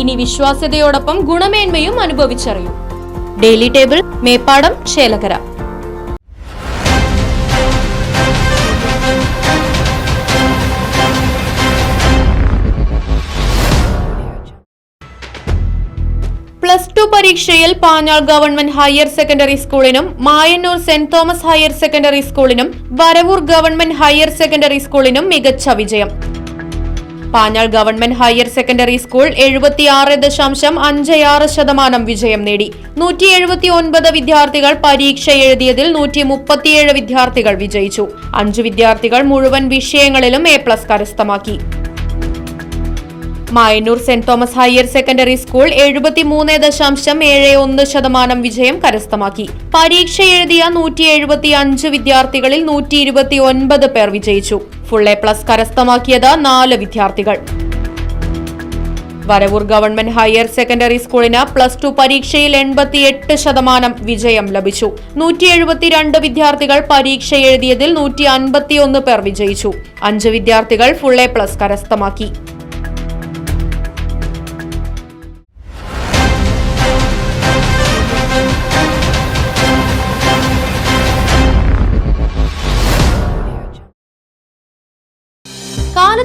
ഇനി വിശ്വാസ്യതയോടൊപ്പം ഗുണമേന്മയും അനുഭവിച്ചറിയൂ. Daily table Meppadam Chelakkara plus two പരീക്ഷയിൽ Panjal government higher secondary സ്കൂളിനും Mayannur saint Thomas higher secondary സ്കൂളിനും Varavoor government higher secondary സ്കൂളിനും മികച്ച വിജയം. Panjal government higher secondary school എഴുപത്തിയാറ് ദശാംശം അഞ്ച് ആറ് ശതമാനം വിജയം നേടി. നൂറ്റി എഴുപത്തി ഒൻപത് വിദ്യാർത്ഥികൾ പരീക്ഷ എഴുതിയതിൽ നൂറ്റി മുപ്പത്തിയേഴ് വിദ്യാർത്ഥികൾ വിജയിച്ചു. അഞ്ചു വിദ്യാർത്ഥികൾ മുഴുവൻ വിഷയങ്ങളിലും എ പ്ലസ് കരസ്ഥമാക്കി. Mayannur saint Thomas higher secondary school എഴുപത്തിമൂന്ന് ദശാംശം ഏഴ് ഒന്ന് ശതമാനം വിജയം കരസ്ഥമാക്കി. പരീക്ഷ എഴുതിയ നൂറ്റി എഴുപത്തി അഞ്ച് വിദ്യാർത്ഥികളിൽ നൂറ്റി ഇരുപത്തി ഒൻപത് പേർ വിജയിച്ചു. ഫുൾ എ പ്ലസ് കരസ്ഥമാക്കിയത് നാല് വിദ്യാർത്ഥികൾ. വരവൂർ ഗവൺമെന്റ് ഹയർ സെക്കൻഡറി സ്കൂളിന് പ്ലസ് ടു പരീക്ഷയിൽ എൺപത്തിയെട്ട് ശതമാനം വിജയം ലഭിച്ചു. നൂറ്റി എഴുപത്തിരണ്ട് വിദ്യാർത്ഥികൾ പരീക്ഷ എഴുതിയതിൽ നൂറ്റി അൻപത്തിയൊന്ന് പേർ വിജയിച്ചു. അഞ്ച് വിദ്യാർത്ഥികൾ ഫുൾ എ പ്ലസ് കരസ്ഥമാക്കി.